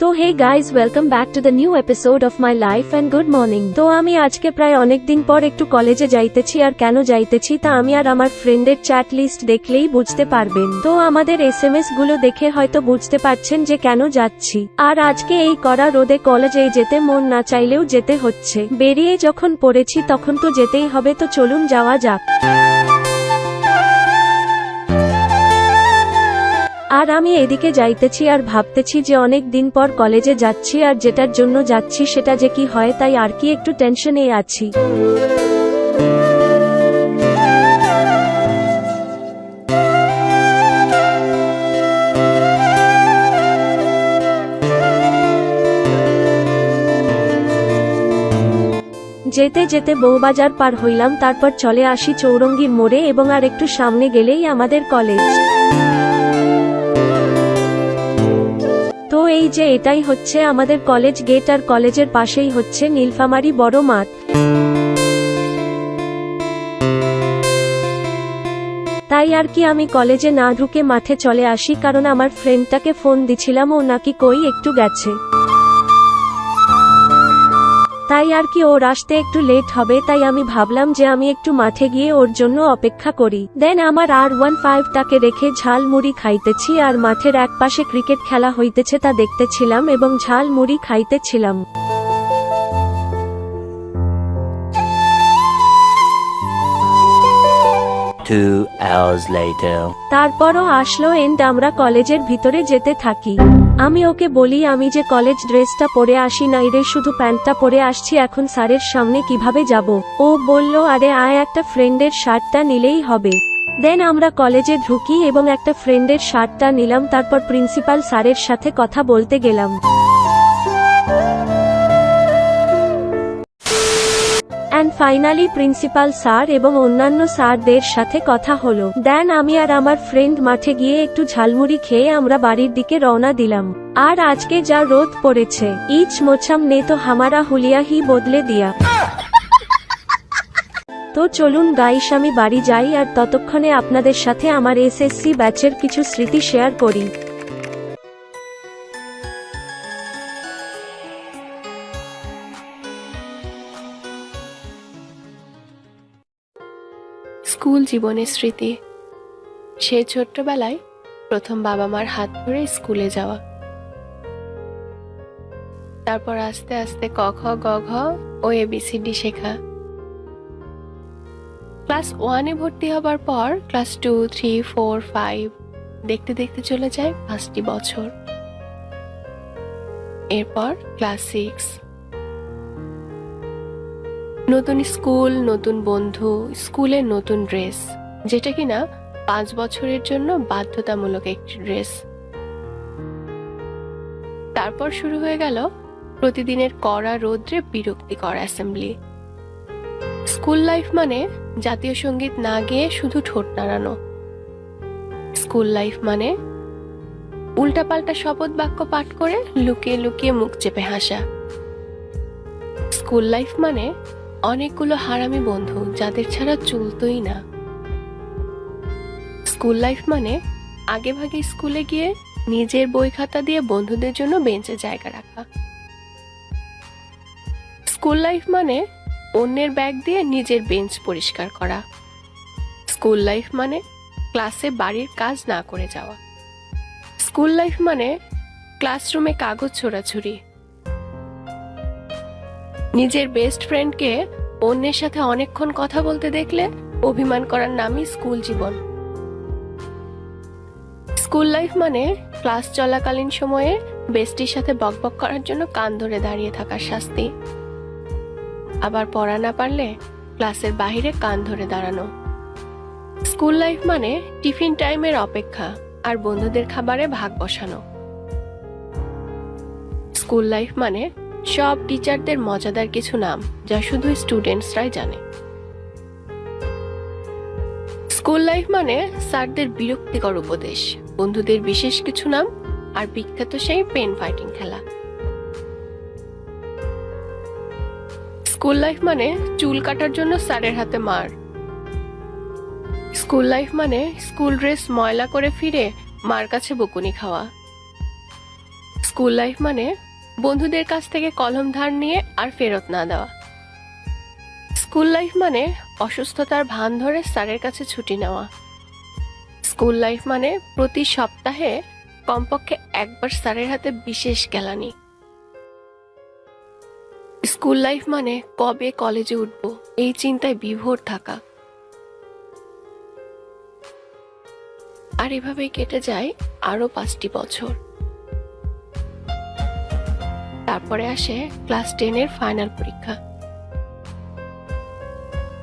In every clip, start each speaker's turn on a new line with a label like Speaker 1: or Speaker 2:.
Speaker 1: তো hey guys welcome back to the new episode of my life and good morning তো আমি আজকে প্রায় অনেক দিন পর একটু কলেজে যাইতেছি আর কেন যাইতেছি তা আমি আর আমার ফ্রেন্ডের চ্যাট লিস্ট দেখলেই বুঝতে পারবেন। তো আমাদের এস এম এসগুলো দেখে হয়তো বুঝতে পারছেন যে কেন যাচ্ছি। আর আজকে এই করা রোদে কলেজে যেতে মন না চাইলেও যেতে হচ্ছে। বেরিয়ে যখন পড়েছি তখন তো যেতেই হবে, তো চলুন যাওয়া যাক। আর আমি এদিকে যাইতেছি আর ভাবতেছি যে অনেক দিন পর কলেজে যাচ্ছি আর যেটার জন্য যাচ্ছি সেটা যে কি হয় তাই আর কি একটু টেনশনে আছি। যেতে যেতে বউবাজার পার হইলাম, তারপর চলে আসি চৌরঙ্গির মোড়ে এবং আর একটু সামনে গেলেই আমাদের কলেজ। এই যে এটাই হচ্ছে আমাদের কলেজ গেট আর কলেজের পাশেই হচ্ছে নীলফামারি বড় মাঠ। তাই আর কি আমি কলেজে না ঢুকে মাঠে চলে আসি কারণ আমার ফ্রেন্ডটাকে ফোন দিছিলাম, ও নাকি কই একটু গেছে। তাই আর কি ওর আসতে একটু লেট হবে তাই আমি ভাবলাম যে আমি একটু মাঠে গিয়ে ওর জন্য অপেক্ষা করি। দেন আমার আর ওয়ান ফাইভটাকে রেখে ঝাল মুড়ি খাইতেছি আর মাঠের এক পাশে ক্রিকেট খেলা হইতেছে তা দেখতেছিলাম এবং ঝাল মুড়ি খাইতেছিলাম।
Speaker 2: Two hours later.
Speaker 1: তারপরও আসলো এন্ড আমরা কলেজের ভিতরে যেতে থাকি। আমি ওকে বলি, আমি যে কলেজ ড্রেসটা পরে আসি নাই রে, শুধু প্যান্টটা পরে আসছি, এখন স্যারের সামনে কীভাবে যাব? ও বলল, আরে আয়, একটা ফ্রেন্ডের শার্টটা নিলেই হবে। দেন আমরা কলেজে ঢুকি এবং একটা ফ্রেন্ডের শার্টটা নিলাম, তারপর প্রিন্সিপাল স্যারের সাথে কথা বলতে গেলাম। অ্যান্ড ফাইনালি প্রিন্সিপাল স্যার এবং অন্যান্য স্যারদের সাথে কথা হলো। দেন আমি আর আমার ফ্রেন্ড মাঠে গিয়ে একটু ঝালমুড়ি খেয়ে আমরা বাড়ির দিকে রওনা দিলাম। আর আজকে যা রোদ পড়েছে, ইচ মোছাম নে তো হামারা হুলিয়া হি বদলে দিয়া। তো চলুন গাইস, আমি বাড়ি যাই আর ততক্ষণে আপনাদের সাথে আমার এসএসসি ব্যাচের কিছু স্মৃতি শেয়ার করি।
Speaker 3: স্কুল জীবনের স্মৃতি। সেই ছোট্টবেলায় প্রথম বাবা মার হাত ধরে স্কুলে যাওয়া। তারপর আস্তে আস্তে ক, খ, গ, ঘ ও এবিসিডি শেখা। ক্লাস ওয়ানে ভর্তি হবার পর class two, three, four, five দেখতে দেখতে চলে যায় পাঁচটি বছর। এরপর ক্লাস সিক্স। নতুন স্কুল, নতুন বন্ধু, স্কুলের নতুন ড্রেস, যেটা কিনা পাঁচ বছরের জন্য বাধ্যতামূলক একটি ড্রেস। তারপর শুরু হয়ে গেল প্রতিদিনের কড়া রৌদ্রে বিরক্তিকর অ্যাসেম্বলি। স্কুল লাইফ মানে জাতীয় সংগীত না গেয়ে শুধু ঠোঁট নাড়ানো। স্কুল লাইফ মানে উল্টাপাল্টা শপথ বাক্য পাঠ করে লুকিয়ে লুকিয়ে মুখ চেপে হাসা। স্কুল লাইফ মানে অনেকগুলো হারামি বন্ধু যাদের ছাড়া চলতোই না। স্কুল লাইফ মানে আগে ভাগে স্কুলে গিয়ে নিজের বই খাতা দিয়ে বন্ধুদের জন্য বেঞ্চে জায়গা রাখা। স্কুল লাইফ মানে অন্যের ব্যাগ দিয়ে নিজের বেঞ্চ পরিষ্কার করা। স্কুল লাইফ মানে ক্লাসে বাড়ির কাজ না করে যাওয়া। স্কুল লাইফ মানে ক্লাসরুমে কাগজ ছোড়াছুড়ি। নিজের বেস্ট ফ্রেন্ডকে অন্যের সাথে অনেকক্ষণ কথা বলতে দেখলে অভিমান করার নামই স্কুল জীবন। স্কুল লাইফ মানে ক্লাস চলাকালীন সময়ে বেস্টির সাথে বকবক করার জন্য কান ধরে দাঁড়িয়ে থাকার শাস্তি। আবার পড়া না পারলে ক্লাসের বাহিরে কান ধরে দাঁড়ানো। স্কুল লাইফ মানে টিফিন টাইমের অপেক্ষা আর বন্ধুদের খাবারে ভাগ বসানো। স্কুল লাইফ মানে সব টিচারদের মজাদার কিছু নাম, যা শুধু স্টুডেন্টসরাই জানে। স্কুল লাইফ মানে স্যারদের বিরক্তিকর উপদেশ, বন্ধুদের বিশেষ কিছু নাম, আর বিখ্যাত সেই পেন ফাইটিং খেলা। স্কুল লাইফ মানে চুল কাটার জন্য স্যারের হাতে মার। স্কুল লাইফ মানে স্কুল ড্রেস ময়লা করে ফিরে মার কাছে বকুনি খাওয়া। স্কুল লাইফ মানে বন্ধুদের কাছ থেকে কলম ধার নিয়ে আর ফেরত না দেওয়া। স্কুল লাইফ মানে অসুস্থতার ভান ধরে স্যারের কাছে ছুটি নেওয়া। স্কুল লাইফ মানে প্রতি সপ্তাহে কমপক্ষে একবার স্যারের হাতে বিশেষ গেলানি। স্কুল লাইফ মানে কবে কলেজে উঠব, এই চিন্তায় বিভোর থাকা। আর এভাবেই কেটে যায় আরও পাঁচটি বছর। তারপরে আসে ক্লাস টেনের ফাইনাল পরীক্ষা।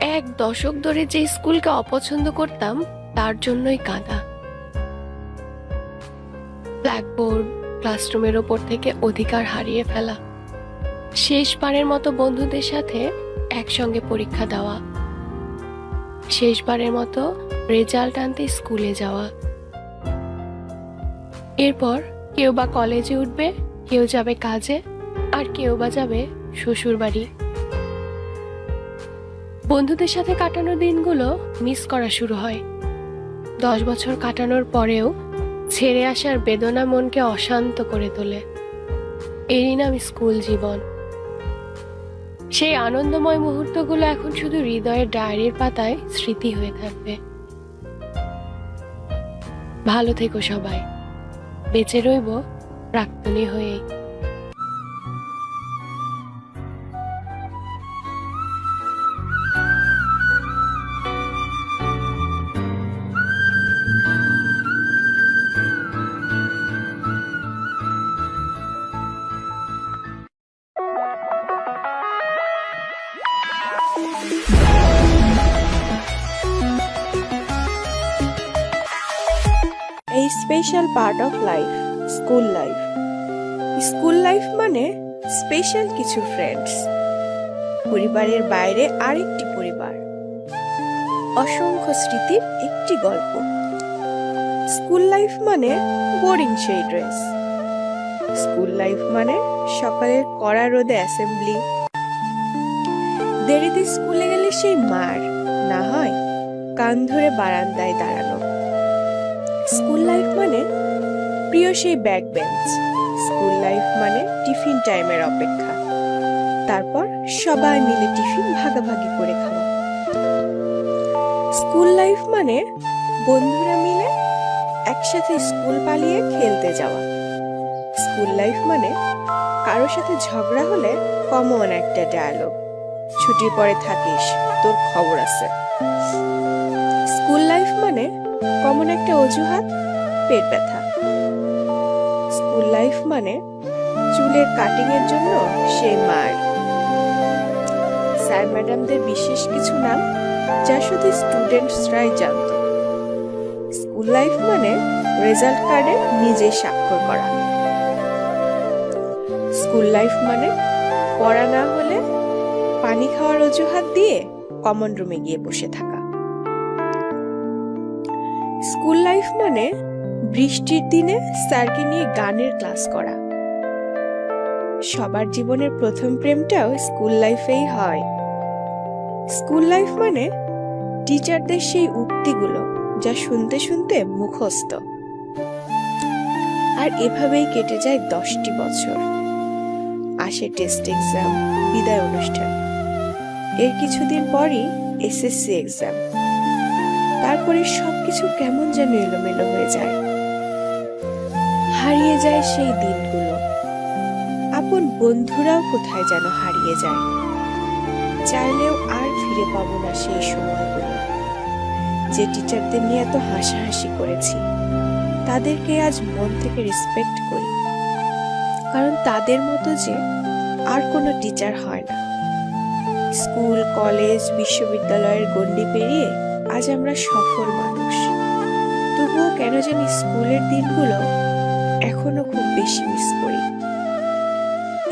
Speaker 3: এক দশক ধরে যে স্কুলকে অপছন্দ করতাম, তার জন্যই কাঁদা। ব্ল্যাকবোর্ড, ক্লাসরুমের ওপর থেকে অধিকার হারিয়ে ফেলা। শেষবারের মতো বন্ধুদের সাথে একসঙ্গে পরীক্ষা দেওয়া। শেষবারের মতো রেজাল্ট আনতে স্কুলে যাওয়া। এরপর কেউ বা কলেজে উঠবে, কেউ যাবে কাজে আর কেউ বা যাবে শ্বশুর বাড়ি বন্ধুদের সাথে কাটানো দিনগুলো মিস করা শুরু হয়। দশ বছর কাটানোর পরেও ছেড়ে আসার বেদনা মনকে অশান্ত করে তোলে। এরই নাম স্কুল জীবন। সেই আনন্দময় মুহূর্তগুলো এখন শুধু হৃদয়ের ডায়েরির পাতায় স্মৃতি হয়ে থাকবে। ভালো থেকো সবাই। বেঁচে রইব প্রাক্তনী হয়েই।
Speaker 4: Special part of life school life school life মানে স্পেশাল কিছু ফ্রেন্ডস পরিবারের বাইরে আরেকটি পরিবার। অসংখ্য স্মৃতির একটি গল্প। স্কুল লাইফ মানে বোরিং সেই ড্রেস স্কুল লাইফ মানে সকালের কড়া রোদে অ্যাসেম্বলি দেরিতে স্কুলে গেলে সেই মার, না হয় কান ধরে বারান্দায় দাঁড়ানো। স্কুল লাইফ মানে? প্রিয় সেই ব্যাক বেঞ্চ। স্কুল লাইফ মানে টিফিন টাইমের অপেক্ষা। তারপর সবাই মিলে টিফিন ভাগাভাগি করে খাওয়া। স্কুল লাইফ মানে বন্ধুরা মিলে একসাথে স্কুল পালিয়ে খেলতে যাওয়া। স্কুল লাইফ মানে কারোর সাথে ঝগড়া হলে কমন একটা ডায়ালগ ছুটির পরে থাকিস, তোর খবর আছে। স্কুল লাইফ মানে কমন একটা অজুহাত? পেট ব্যথা। স্কুল লাইফ মানে চুলের কাটিং এর জন্য সেই মার। স্যার ম্যাডামদের বিশেষ কিছু নাম যা শুধু স্টুডেন্টসরাই জানত। স্কুল লাইফ মানে রেজাল্ট কার্ডে নিজে স্বাক্ষর করা। স্কুল লাইফ মানে পড়া না হলে পানি খাওয়ার অজুহাত দিয়ে কমন রুমে গিয়ে বসে থাকা। স্কুল লাইফ মানে বৃষ্টির দিনে স্যারকে নিয়ে গানের ক্লাস করা। সবার জীবনের প্রথম প্রেমটাও স্কুল লাইফেই হয়। স্কুল লাইফ মানে টিচারদের সেই উক্তিগুলো যা শুনতে শুনতে মুখস্থ। আর এভাবেই কেটে যায় দশটি বছর। আসে টেস্ট এক্সাম, বিদায় অনুষ্ঠান। এর কিছুদিন পরই এসএসসি এক্সাম। তারপরে সবকিছু কেমন যেন এলোমেলো হয়ে যায়। হারিয়ে যায় সেই দিনগুলো। আপন বন্ধুরাও কোথায় যেন হারিয়ে যায়। চাইলেও আর ফিরে পাবো না সেই সময়গুলো। যে টিচারদের নিয়ে এত হাসাহাসি করেছি, তাদেরকে আজ মন থেকে রেসপেক্ট করি। কারণ তাদের মতো যে আর কোনো টিচার হয় না। স্কুল, কলেজ, বিশ্ববিদ্যালয়ের গণ্ডি পেরিয়ে আজ আমরা সফল মানুষ। তবুও কেন জানি স্কুলের দিনগুলো এখনও খুব বেশি মিস করি।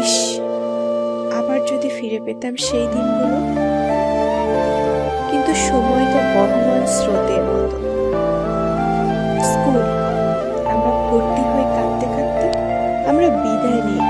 Speaker 4: ইস, আবার যদি ফিরে পেতাম সেই দিনগুলো। কিন্তু সময় তো বহমান স্রোতের মতো। স্কুল, আমরা ভর্তি হয়ে কাঁদতে কাঁদতে আমরা বিদায় নিই।